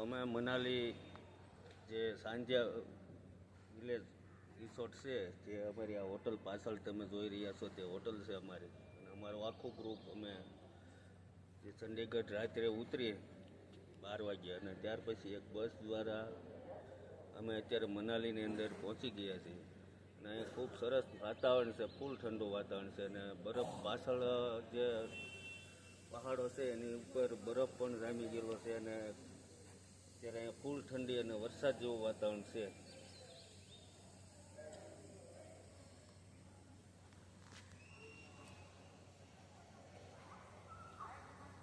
અમે મનાલી જે સાંજે વિલેજ રિસોર્ટ છે, જે અમારી આ હોટલ પાછળ તમે જોઈ રહ્યા છો, તે હોટલ છે અમારી. અને અમારું આખું ગ્રુપ અમે જે ચંડીગઢ રાત્રે ઉતરીએ બાર વાગ્યે અને ત્યાર પછી એક બસ દ્વારા અમે અત્યારે મનાલીની અંદર પહોંચી ગયા છીએ. અને અહીં ખૂબ સરસ વાતાવરણ છે, ફૂલ ઠંડુ વાતાવરણ છે અને બરફ પાછળ જે પહાડો છે, એની ઉપર બરફ પણ જામી ગયેલો છે અને ત્યારે અહીંયા ફૂલ ઠંડી અને વરસાદ જેવું વાતાવરણ છે.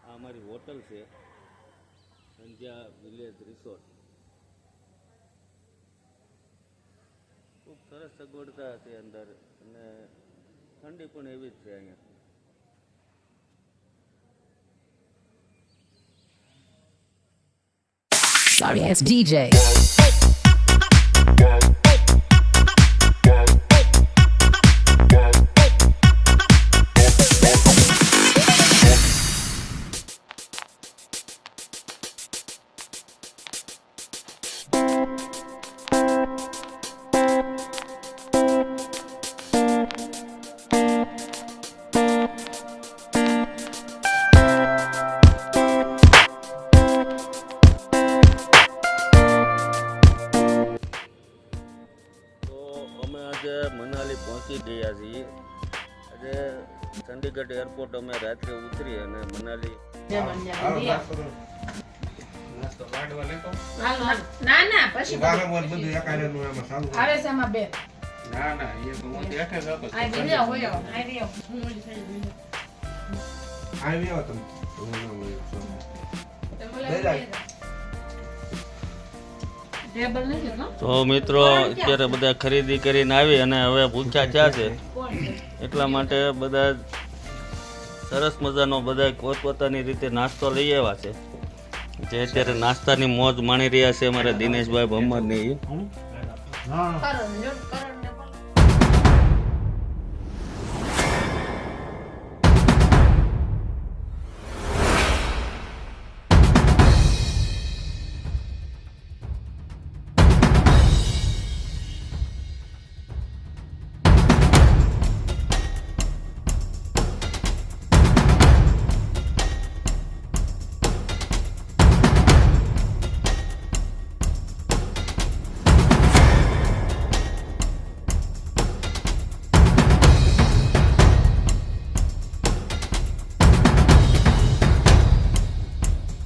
આ અમારી હોટલ છે, સંધ્યા વિલેજ રિસોર્ટ. ખૂબ સરસ સગવડતા હતી અંદર અને ઠંડી પણ એવી જ છે અહીંયા. Sorry ass DJ. અમે આજે મનાલી પહોંચી ગયા છીએ. આજે ચંડીગઢ એરપોર્ટ અમે રાત્રે ઉતરી અને મનાલી ના ના પછી બધું એકાયરાનું એમાં સારું આવે છે આમાં બે. ના ના એ તો હું દેખે જ હતો હોય હું આવી તમે. લઈ જાય. નો? તો મિત્રો અત્યારે બધા ખરીદી કરીને આવી અને હવે ભૂખ્યા ચા છે. એટલા માટે બધા સરસ મજાનો બધા પોતપોતાની રીતે નાસ્તો લઈ આવ્યા છે. જે અત્યારે નાસ્તાની મોજ માણી રહ્યા છે અમારા દિનેશભાઈ ભમ્મર કરો જો કરો.